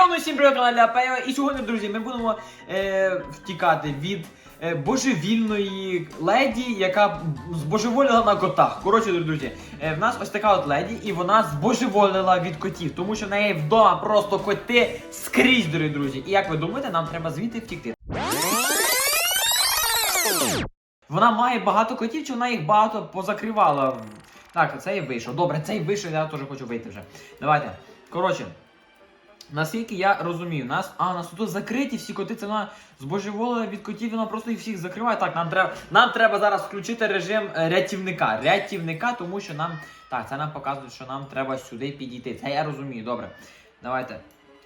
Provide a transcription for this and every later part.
Йону, всім привіт, каналі Апеєва. І сьогодні, друзі, ми будемо е, втікати від е, божевільної леді, яка збожеволіла на котах. Коротше, друзі, е, в нас ось така от леді, і вона збожеволіла від котів, тому що в неї вдома просто коти скрізь, дорогі друзі. І як ви думаєте, нам треба звідти втікти. Вона має багато котів, чи вона їх багато позакривала? Так, цей вийшов. Добре, цей вийшов, я теж хочу вийти вже. Давайте. Коротше. Наскільки я розумію, нас. А, нас тут закриті всі коти, це вона збожеволила від котів, вона просто їх всіх закриває. Так, нам треба нам треба зараз включити режим е, рятівника. Рятівника, тому що нам. Так, це нам показує, що нам треба сюди підійти. Це я розумію, добре. Давайте.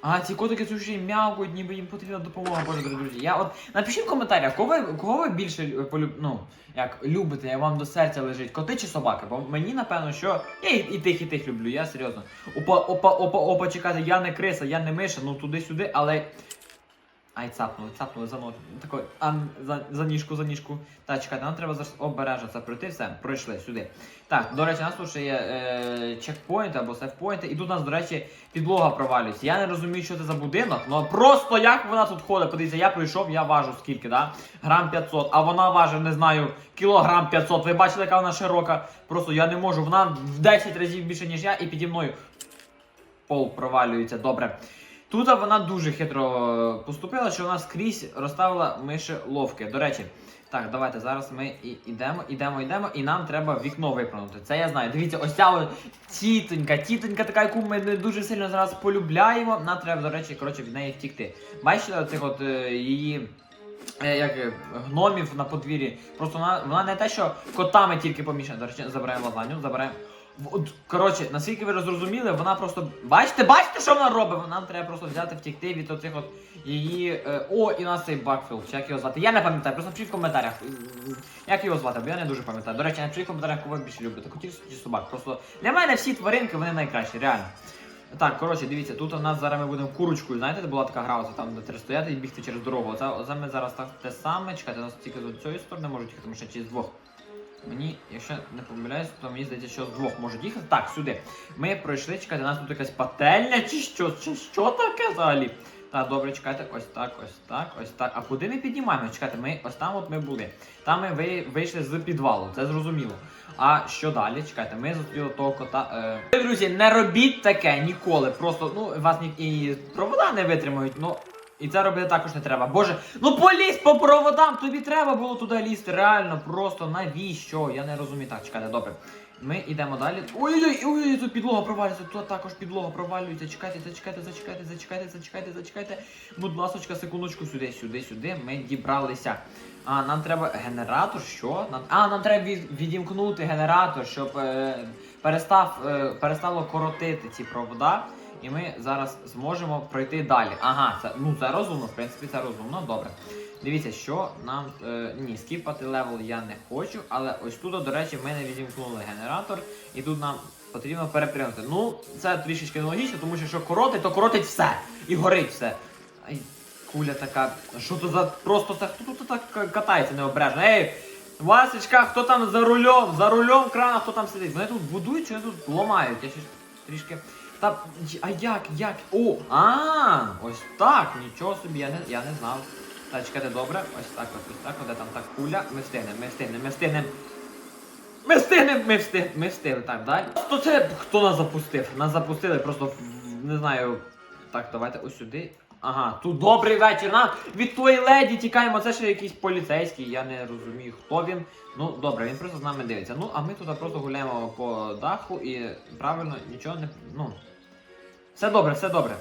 А, ці котики ще й ніби їм потрібна допомога, боже друзі. Я от напишіть в коментарях, кого ви, кого ви більше е, полюб... ну, як любите, як вам до серця лежить, коти чи собаки? Бо мені напевно, що я і, і тих, і тих люблю, я серйозно. Опа, опа, опа, опа, чекати, я не криса, я не миша, ну туди-сюди, але. Ай, цапнули, цапнули за ноги. Такой, а, за, за ніжку, за ніжку. Так, чекайте, нам треба зараз обережно це пройти, все, пройшли сюди. Так, до речі, нас тут є е, чекпоінти або сейфпоінти, і тут у нас, до речі, підлога провалюється. Я не розумію, що це за будинок, але просто як вона тут ходить. Подивіться, я прийшов, я важу скільки, да? Грам 500, а вона важить, не знаю, кілограм 500. Ви бачили, яка вона широка. Просто я не можу. Вона в 10 разів більше, ніж я, і піді мною пол провалюється. Добре. Тут вона дуже хитро поступила, що вона скрізь розставила мишеловки. До речі, так, давайте зараз ми і йдемо, йдемо, йдемо, і нам треба вікно випрыгнути. Це я знаю. Дивіться, ось ця от тітонька, тітонька така, яку ми не дуже сильно зараз полюбляємо. Нам треба, до речі, коротше, від неї втікти. Бачите, оцих от е, її. е, Як е, гномів на подвір'ї. Просто вона, вона не те, що котами тільки помішана. До речі, забираємо лазаню, забираємо. От, коротше, наскільки ви зрозуміли, вона просто. Бачите, бачите, що вона робить? Нам треба просто взяти, втікти від оцих от її. е, О, і у нас цей Бакфілд, чи як його звати. Я не пам'ятаю, просто напишіть в коментарях. Як його звати, бо я не дуже пам'ятаю. До речі, напишіть в коментарях, кого ви більше любите. Котів чи собак. Просто для мене всі тваринки вони найкращі, реально. Так, коротше, дивіться, тут у нас зараз ми будемо курочкою. Знаєте, де була така гра, оце там де треба стояти і бігти через дорогу. Оце, оце ми зараз так те саме. Чекайте, у нас тільки з цієї сторони можуть їхати, тому що чи з двох. Мені, якщо не помиляюсь, то мені здається, що з двох можуть їхати. Так, сюди. Ми пройшли, чекайте, у нас тут якась пательня, чи що? Чи що таке взагалі? Так, добре, чекайте, ось так, ось так, ось так. А куди ми піднімаємо? Чекайте, ми ось там от ми були. Там ми ви, вийшли з підвалу, це зрозуміло. А що далі? Чекайте, ми зустріли того кота. Е... Друзі, не робіть таке ніколи. Просто, ну, вас ні і провода не витримають, ну. І це робити також не треба. Боже, ну полізь по проводам! Тобі треба було туди лізти. Реально, просто навіщо? Я не розумію. Так, чекайте, добре. Ми йдемо далі. Ой-ой-ой, ой, тут підлога провалюється, тут також підлога провалюється. Чекайте, зачекайте, зачекайте, зачекайте, зачекайте, зачекайте. Будь ласочка, секундочку, сюди, сюди, сюди. Ми дібралися. А, нам треба генератор, що? Нам... А, нам треба від... відімкнути генератор, щоб е... перестав, е... перестало коротити ці провода. І ми зараз зможемо пройти далі. Ага, це ну це розумно, в принципі, це розумно, добре. Дивіться, що нам. Е, ні, скіпати левел я не хочу, але ось тут, до речі, ми не відімкнули генератор, і тут нам потрібно перепрямити. Ну, це трішечки нелогічно, тому що що коротить, то коротить все. І горить все. Ай, куля така. Що то за. Просто так. Хто тут так катається необережно? Ей! Васечка, хто там за рулем? За рулем крана, хто там сидить? Вони тут будують, чи вони тут ламають? Я щось трішки. Та а як, як? О, а, ось так, нічого собі, я не, я не знав. Так, чекайте, добре, ось так, ось, ось так, де там так куля, ми встигнемо, ми встигнемо, ми встигнемо. Ми встигнемо, ми встигли, ми встигли, так, далі. То це хто нас запустив? Нас запустили просто, не знаю. Так, давайте ось сюди. Ага, тут добрий вечір. Нам від твоєї леді тікаємо. Це ще якийсь поліцейський, я не розумію, хто він. Ну, добре, він просто з нами дивиться. Ну, а ми тут просто гуляємо по даху і правильно нічого не. Ну. Все добре, все добре.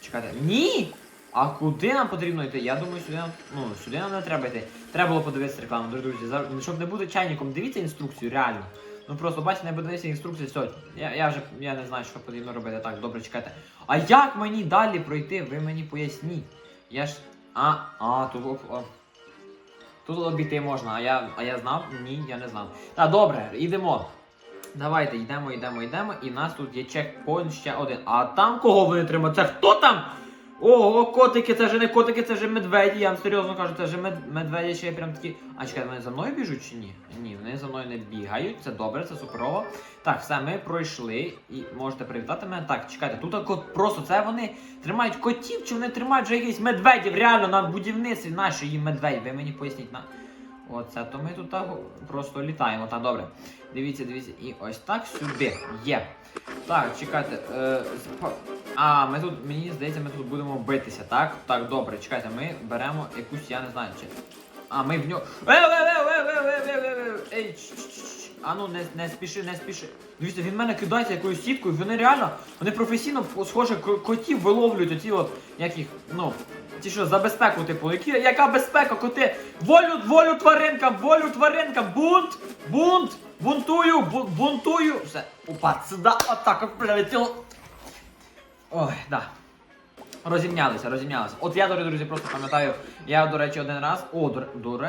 Чекайте. Ні! А куди нам потрібно йти? Я думаю, сюди нам. Ну, сюди нам не треба йти. Треба було подивитися рекламу, дорогі друзі. Щоб не бути чайником, дивіться інструкцію, реально. Ну просто бачите, не подивіться інструкцію, все. Я, я вже я не знаю, що потрібно робити. Так, добре, чекайте. А як мені далі пройти? Ви мені поясніть. Я ж. А, а, тут. о. Тут обійти можна, а я, а я знав? Ні, я не знав. Так, добре, йдемо. Давайте йдемо, йдемо, йдемо. І в нас тут є чекпоінт ще один. А там кого ви не тримаєте? Це хто там? Ого, котики, це вже не котики, це вже медведі. Я вам серйозно кажу, це вже мед... медведі ще прям такі. А чекай, вони за мною біжуть чи ні? Ні, вони за мною не бігають. Це добре, це суперово. Так, все, ми пройшли і можете привітати мене. Так, чекайте, тут кот просто це вони тримають котів, чи вони тримають вже якихось медведів реально на будівництві. Нащо їм медведь? Ви мені поясніть на. Оце, то ми тут просто літаємо. Так, добре. Дивіться, дивіться. І ось так сюди. Є. Так, чекайте. Е, а, ми тут, мені здається, ми тут будемо битися, так? Так, добре, чекайте, ми беремо якусь, я не знаю, чи. А, ми в нього. Ей, а ну не не спіши, не спіши. Дивіться, він мене кидається якоюсь сіткою, вони реально, вони професійно, схоже, котів виловлюють оці от, як їх, ну, ті що, за безпеку, типу, які, яка безпека, коти? Волю, волю тваринкам, волю тваринкам, бунт, бунт, бунтую, бу, бунтую. Все, опа, сюди, отак от прилетіло. Ой, да. Розімнялися, розімнялися. От я, друзі, просто пам'ятаю, я, до речі, один раз. О, до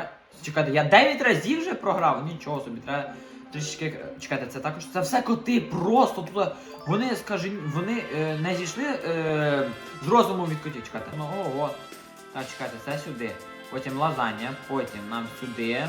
Чекайте, я 9 разів вже програв. Нічого собі, треба трішки. Чекайте, це також. Це все коти просто тут. Вони, скажімо, вони е, не зійшли е, з розуму від котів. Чекайте. Ну, ого. Так, чекайте, це сюди. Потім лазання, потім нам сюди.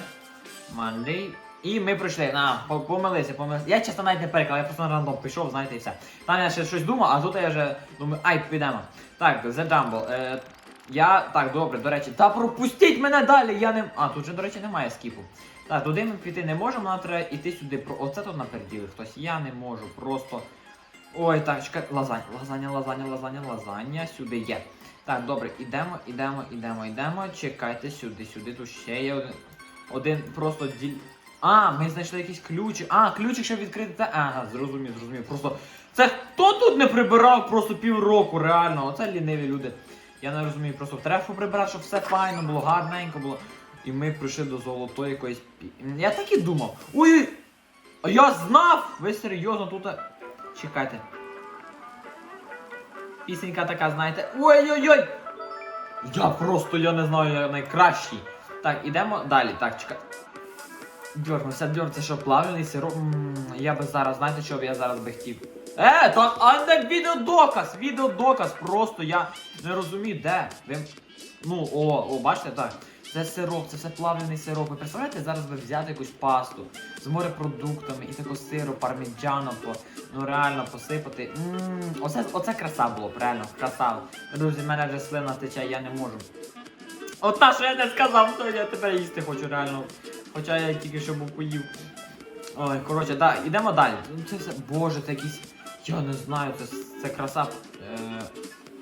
Мандей. І ми пройшли. На, помилися, помилися. Я чесно навіть не переклав, я просто на рандом пішов, знаєте, і все. Там я ще щось думав, а тут я вже думаю, ай, підемо. Так, The Jumble. Е, я. Так, добре, до речі. Та пропустіть мене далі! Я не. А, тут же, до речі, немає скіпу. Так, туди ми піти не можемо, нам треба йти сюди. Оце тут напереділи хтось. Я не можу, просто. Ой, так, чекай, лазання, лазання, лазання, лазання, лазання. Сюди є. Так, добре, ідемо, ідемо, ідемо, ідемо. Чекайте сюди, сюди. Тут ще є один. Один просто діль. А, ми знайшли якісь ключі. А, ключик щоб відкрити. Це... Ага, зрозумів, зрозумів. Просто. Це хто тут не прибирав просто півроку, реально. Оце ліниві люди. Я не розумію, просто треба прибирати, щоб все файно було, гарненько було. І ми прийшли до золотої якоїсь. Я так і думав. Ой! А я знав! Ви серйозно тут. Чекайте. Пісенька така, знаєте. Ой-ой-ой! Я просто, я не знаю, я найкращий. Так, ідемо далі. Так, чекай. Дьорнувся, дьор, це що, плавлений сироп? Я би зараз, знаєте, що б я зараз би хотів? Е, так, а не відеодоказ! Відеодоказ, просто я не розумію, де. Ви... Ну, о, о, бачите, так. Це сироп, це все плавлений сироп. Ви представляєте, зараз би взяти якусь пасту з морепродуктами і таку сиру, парміджаном, по, ну реально посипати. Ммм, оце, оце краса було, реально, краса. Друзі, в мене вже слина тече, я не можу. От та, що я не сказав, то я тепер їсти хочу реально. Хоча я тільки що був поїв. Ой, коротше, да, ідемо далі. Ну, Це все, боже, це якісь. Я не знаю, це, це краса. Е,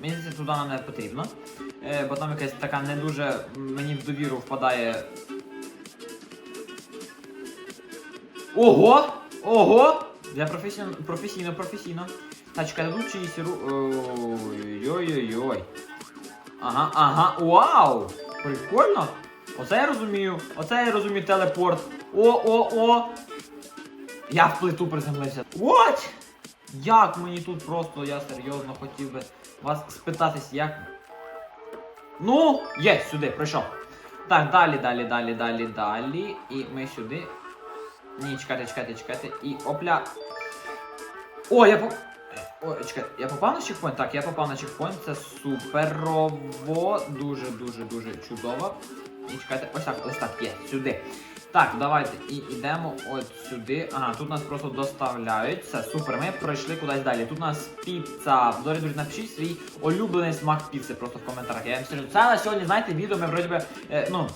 мені здається, туди нам не потрібно. Е, бо там якась така не дуже мені в довіру впадає. Ого! Ого! Я професійно, професійно, професійно. Та чекай, тут чиїсь ру. Ой-ой-ой. Ага, ага, вау! Прикольно! Оце я розумію. Оце я розумію телепорт. О-о-о! Я в плиту приземлився. What? Як мені тут просто, я серйозно хотів би вас спитатись, як. Ну, є, сюди, прийшов. Так, далі, далі, далі, далі, далі. І ми сюди. Ні, чекайте, чекайте, чекайте. І опля. О, я по. Ой, чекайте, я попав на чекпоінт? Так, я попав на чекпоінт, це суперово, дуже, дуже, дуже чудово. І чекайте, ось так, ось так, є, сюди. Так, давайте і йдемо от сюди. Ага, тут нас просто доставляють. Все, супер. Ми пройшли кудись далі. Тут у нас піца. Дорогі друзі, напишіть свій улюблений смак піци просто в коментарях. Я вам серйозно. Це на сьогодні, знаєте, відео ми вроді би, е, ну.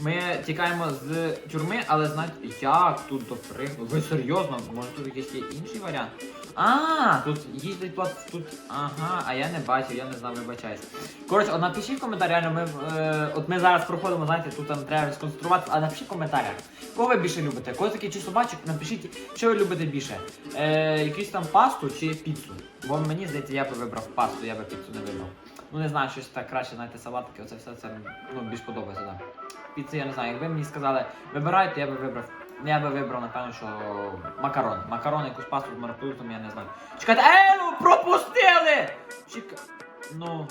Ми тікаємо з тюрми, але знаєте, як тут допригнути? Ви серйозно? Може тут якийсь є інший варіант? А, тут їздить плат. Тут. Ага, а я не бачив, я не знав, вибачаюсь. Коротше, от напишіть в коментарі, реально, ми, е, от ми зараз проходимо, знаєте, тут там треба сконцентруватися, а напишіть в коментарях, кого ви більше любите? Котики чи собачок? Напишіть, що ви любите більше. Е, якусь там пасту чи піцу? Бо мені здається, я би вибрав пасту, я би піцу не вибрав. Ну не знаю, щось так краще, знаєте, салатики, оце все це ну, більш подобається, так. Піци, я не знаю, якби мені сказали, вибирайте, я би вибрав. Я би вибрав, напевно, що макарон. Макарон, якусь пасту з морепродуктом, я не знаю. Чекайте, е, ну пропустили! Чека... Ну.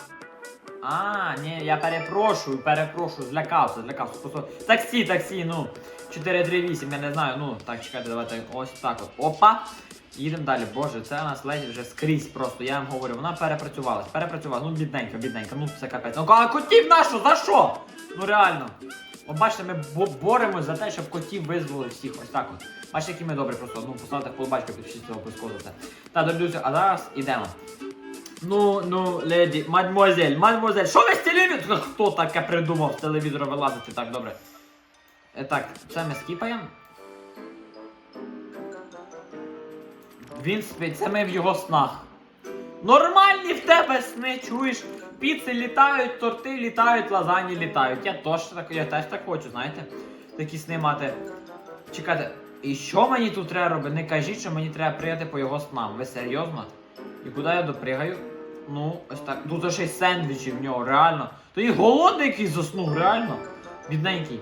А, ні, я перепрошую, перепрошую, злякався, злякався. Просто таксі, таксі, ну. 438, я не знаю, ну. Так, чекайте, давайте ось так от. Опа. Їдемо далі. Боже, це у нас ледь вже скрізь просто. Я вам говорю, вона перепрацювалась, перепрацювала. Ну, бідненька, бідненька, ну це капець. Ну а котів нащо? За що? Ну реально. От бачите, ми боремось за те, щоб котів визвали всіх. Ось так от. Бачите, які ми добрі просто. Ну, поставте вподобачку, підпишіться обов'язково за це. Та, дорогі друзі, а зараз ідемо. Ну, ну, леді, мадмуазель, мадмуазель, що ви з телевізору? Хто таке придумав з телевізора вилазити? Так, добре. Е, так, це ми скіпаємо. Він спить, це ми в його снах. Нормальні в тебе сни, чуєш? Піци літають, торти літають, лазані літають. Я теж так, я теж так хочу, знаєте? Такі сни мати. Чекайте, і що мені тут треба робити? Не кажіть, що мені треба прияти по його снам. Ви серйозно? І куди я допригаю? Ну, ось так. Тут ще й сендвічі в нього, реально. То і голодний якийсь заснув, реально. Бідненький.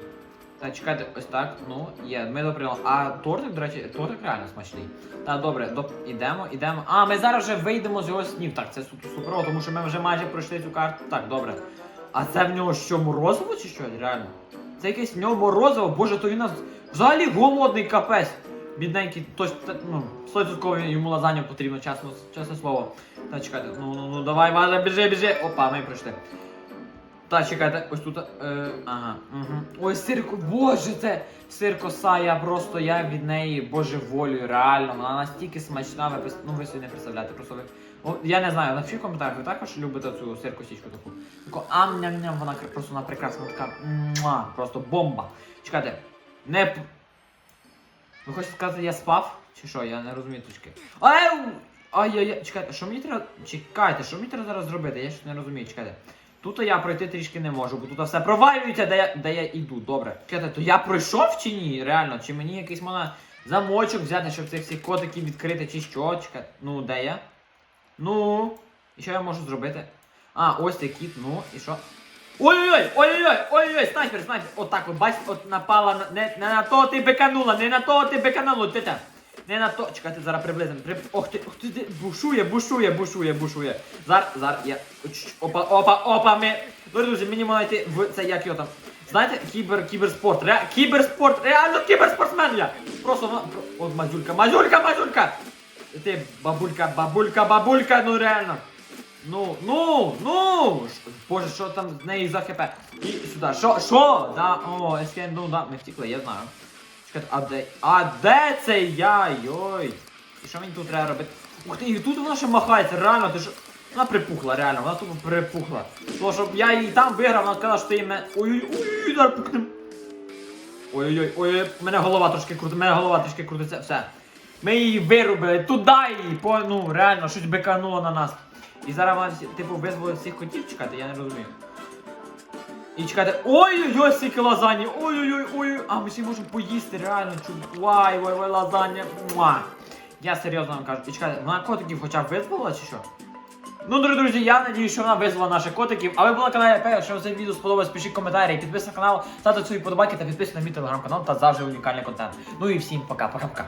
Так, чекайте, ось так. Ну, є, ми допригали. А тортик, до речі, тортик реально смачний. Так, добре, доп... ідемо, ідемо. А, ми зараз вже вийдемо з його снів. Так, це супер, суперово, тому що ми вже майже пройшли цю карту. Так, добре. А це в нього що, морозиво чи що? Реально? Це якесь в нього морозиво, боже, то він нас взагалі голодний капець. Бідненький, точно, ну, 100% йому лазанью потрібно, чесно, чесне слово. Та чекайте, ну ну ну давай, Валя, біжи, біжи. Опа, ми прийшли. Та чекайте, ось тут. Е, ага. Угу. Ой, сирко, боже, це сиркоса, я просто я від неї божеволюю, реально. Вона настільки смачна, ви ну ви собі не представляєте. Просто ви. О, я не знаю, напишіть в коментарях, ви також любите цю сиркосічку таку. Таку ам ням ням вона просто вона прекрасна, така муа, просто бомба. Чекайте, не. Ви хочете сказати, я спав? Чи що? Я не розумію точки. Ай! Ай-яй-яй, чекайте, що мені треба. Чекайте, що мені треба зараз зробити? Я щось не розумію, чекайте. Тут я пройти трішки не можу, бо тут все провалюється, де я, де я йду. Добре. То я пройшов чи ні? Реально? Чи мені якийсь можна замочок взяти, щоб цих всіх котиків відкрити, чи що? Чекайте. Ну, де я? Ну. І що я можу зробити? А, ось цей кіт, ну, і що? Ой-ой-ой, ой-ой-ой, ой-ой, снайпер, снайпер. Отак, от бачите, от напала. Не, не на то ти беканула, не на то ти беканула, тетя. Не на то. Чекайте, зараз приблизимо. При... Ох ти, ох ти, ти, бушує, бушує, бушує, бушує. Зараз, зараз, я. Опа, опа, опа, ми. Дорогі друзі, мені можна йти в це як його там. Знаєте, кібер, кіберспорт, ре... кіберспорт, реально кіберспортсмен я. Просто, вона- от мазюлька, мазюлька, мазюлька. Ти бабулька, бабулька, бабулька, ну реально. Ну, ну, ну! Боже, що там з неї за хп? І сюди. Що? Що? Да, о, ескен, ну да, ми втікли, я знаю. Чекайте, а де? А де це я? Йой. І що мені тут треба робити? Ух ти, і тут вона ще махається, реально, ти що? Вона припухла, реально, вона тут припухла. Тому щоб я її там виграв, вона сказала, що ти мене. Ой-ой-ой, зараз пукнем. Ой-ой-ой, ой, мене голова трошки крутить, мене голова трошки крутиться, все. Ми її вирубили, туди її, по, ну, реально, щось бекануло на нас. І зараз вона, типу, визволить всіх котів чекати, я не розумію. І чекайте, ой-ой-ой, скільки лазані, ой-ой-ой, ой А ми ще можемо поїсти, реально, чу, вай, вай, вай, лазання, муа. Я серйозно вам кажу. І чекайте, вона котиків хоча б визволила чи що? Ну, дорогі друзі, я надію, що вона визвала наших котиків. А ви були на каналі Пео, якщо вам це відео сподобалось, пишіть коментарі, підписуйтесь на канал, ставте свої подобайки та підписуйтесь на мій телеграм-канал та завжди унікальний контент. Ну і всім пока, пока-пока.